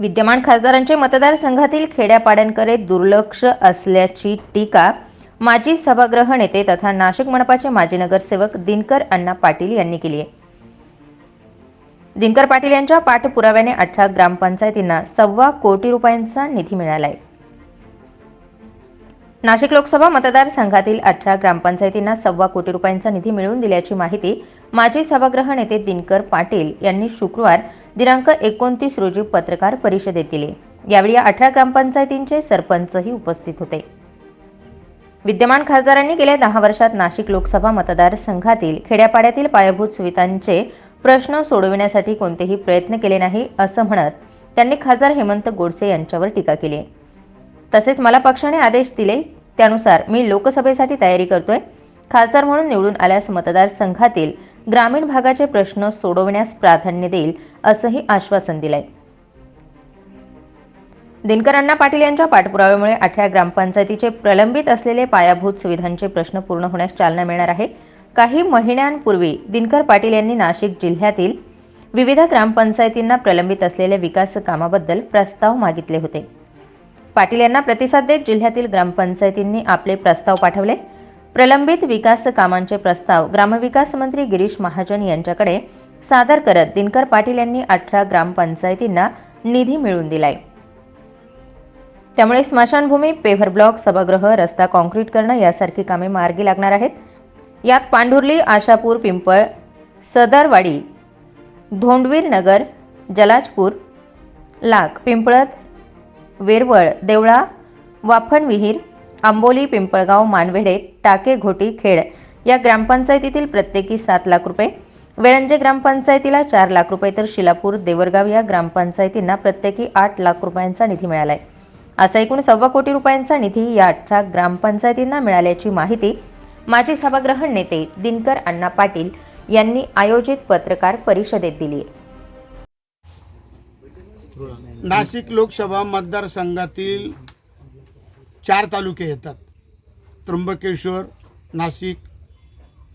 विद्यमान खासदारांचे मतदारसंघातील खेड्यापाड्यांकडे दुर्लक्ष असल्याची टीका माजी सभागृह नेते तथा नाशिक मनपाचे माजी नगरसेवक दिनकर अण्णा पाटील यांनी केली आहे. दिनकर पाटील यांच्या पाठपुराव्याने अठरा ग्रामपंचायतींना सव्वा कोटी रुपयांचा निधी मिळाला आहे. नाशिक लोकसभा मतदारसंघातील अठरा ग्रामपंचायतींना सव्वा कोटी रुपयांचा निधी मिळवून दिल्याची माहिती माजी सभागृह नेते दिनकर पाटील यांनी शुक्रवार दिनांक एकोणतीस रोजी पत्रकार परिषदेत दिली. यावेळी अठरा ग्रामपंचायतींचे सरपंचही उपस्थित होते. विद्यमान खासदारांनी गेल्या दहा वर्षात नाशिक लोकसभा मतदारसंघातील खेड्यापाड्यातील पायाभूत सुविधांचे प्रश्न सोडविण्यासाठी कोणतेही प्रयत्न केले नाही असं म्हणत त्यांनी खासदार हेमंत गोडसे यांच्यावर टीका केली. तसेच मला पक्षाने आदेश दिले त्यानुसार मी लोकसभेसाठी तयारी करतोय. खासदार म्हणून निवडून आल्यास मतदारसंघातील ग्रामीण भागाचे प्रश्न सोडवण्यास प्राधान्य देईल असंही आश्वासन दिलंय. दिनकरांना पाटील यांच्या पाठपुराव्यामुळे अठरा ग्रामपंचायतीचे प्रलंबित असलेले पायाभूत सुविधांचे प्रश्न पूर्ण होण्यास चालना मिळणार आहे. काही महिन्यांपूर्वी दिनकर पाटील यांनी नाशिक जिल्ह्यातील विविध ग्रामपंचायतींना प्रलंबित असलेल्या विकास कामाबद्दल प्रस्ताव मागितले होते. पाटील यांना प्रतिसाद देत जिल्ह्यातील ग्रामपंचायतींनी आपले प्रस्ताव पाठवले. प्रलंबित विकास कामांचे प्रस्ताव ग्रामविकास मंत्री गिरीश महाजन यांच्याकडे सादर करत दिनकर पाटील यांनी अठरा ग्रामपंचायतींना निधी मिळवून दिलाय. त्यामुळे स्मशानभूमी पेव्हर ब्लॉक सभागृह रस्ता कॉन्क्रीट करणं यासारखी कामे मार्गी लागणार आहेत. यात पांढुर्ली आशापूर पिंपळ सदरवाडी धोंडवीर नगर जलाजपूर लाख पिंपळत वेरवळ देवळा वाफणविहीर आंबोली पिंपळगाव मानवेढे टाके घोटी खेड या ग्रामपंचायतीतील प्रत्येकी सात लाख रुपये वेळंजे ग्रामपंचायतीला चार लाख रुपये तर शिलापूर देवरगाव या ग्रामपंचायतींना प्रत्येकी आठ लाख रुपयांचा निधी मिळालाय. असा एकूण सव्वा कोटी रुपयांचा निधी या अठरा ग्रामपंचायतींना मिळाल्याची माहिती माजी सभागृह नेते दिनकर अण्णा पाटील यांनी आयोजित पत्रकार परिषदेत दिली नाशिक लोकसभा मतदारसंघातील चार तालुके येतात. त्र्यंबकेश्वर नाशिक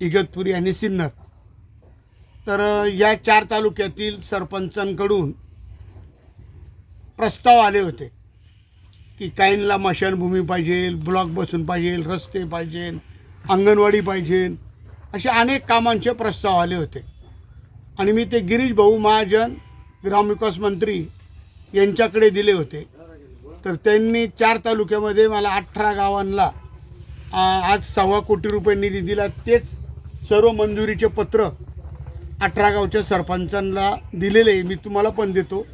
इगतपुरी आणि सिन्नर. तर या चार तालुक्यातील सरपंचांकडून प्रस्ताव आले होते की काहींना मशानभूमी पाहिजे ब्लॉक बसून पाहिजे रस्ते पाहिजे अंगणवाडी पाहिजे असे अनेक कामांचे प्रस्ताव आले होते. आणि मी ते गिरीश भाऊ महाजन ग्रामविकास मंत्री यांच्याकडे दिले होते. तर त्यांनी चार तालुक्यामध्ये मला अठरा गावांना आज सव्वा कोटी रुपये निधी दिला. तेच सर्व मंजुरीचे पत्र अठरा गावच्या सरपंचांना दिलेले आहे. मी तुम्हाला पण देतो.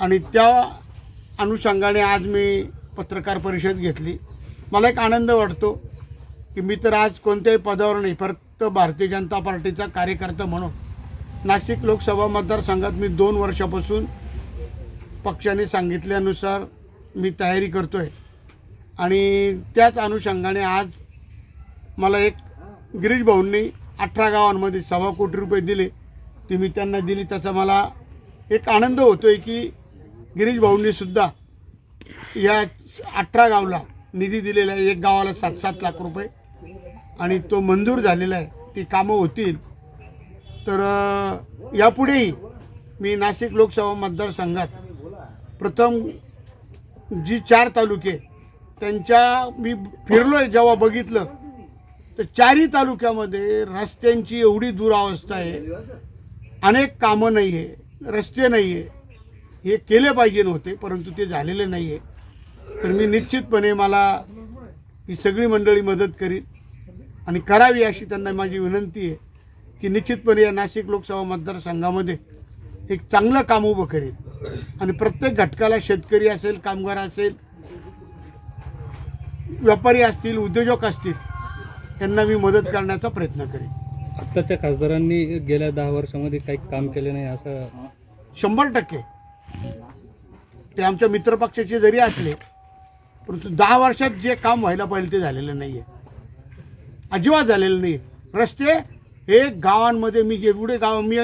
आणि त्या अनुषंगाने आज मी पत्रकार परिषद घेतली. मला एक आनंद वाटतो की मी तर आज कोणत्याही पदावर नाही फक्त भारतीय जनता पार्टीचा कार्यकर्ता म्हणून. नाशिक लोकसभा मतदारसंघात मी दोन वर्षापासून पक्षाने सांगितल्यानुसार मी तयारी करतो आहे आणि त्याच अनुषंगाने आज मला एक गिरीश भाऊंनी अठरा गावांमध्ये सव्वा कोटी रुपये दिले. ते मी त्यांना दिली. त्याचा मला एक आनंद होतो आहे की गिरीश भाऊंनीसुद्धा या अठरा गावला निधी दिलेला आहे. एक गावाला सात सात लाख रुपये. आणि तो मंजूर झालेला आहे. ती कामं होतील. तर यापुढेही मी नाशिक लोकसभा मतदारसंघात प्रथम जी चार तालुके त्यांच्या मी फिरलो आहे जेव्हा बघितलं तर चारी तालुक्यामध्ये रस्त्यांची एवढी दुरावस्था आहे. अनेक कामं नाही आहे रस्ते नाही आहे हे केले पाहिजे नव्हते परंतु ते झालेले नाही आहे तर मी निश्चितपणे मला ही सगळी मंडळी मदत करील आणि करावी अशी त्यांना माझी विनंती आहे की निश्चितपणे या नाशिक लोकसभा मतदारसंघामध्ये एक चांगलं काम उभं करेल आणि प्रत्येक घटकाला शेतकरी असेल कामगार असेल व्यापारी असतील उद्योजक असतील यांना मी मदत करण्याचा प्रयत्न करेन. आत्ताच्या खासदारांनी गेल्या दहा वर्षामध्ये काही काम केले नाही असं शंभर टक्के. ते आमच्या मित्रपक्षाचे जरी असले परंतु दहा वर्षात जे काम व्हायला पाहिजे ते झालेलं नाही आहे अजिबात झालेलं नाही आहे रस्ते हे गावांमध्ये मी एवढे गाव मी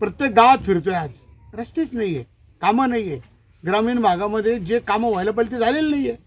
प्रत्येक गावात फिरतोय आज. रस्तेच नाही आहे कामं नाही आहे ग्रामीण भागामध्ये जे कामं व्हायला पाहिजे ते झालेलं नाही आहे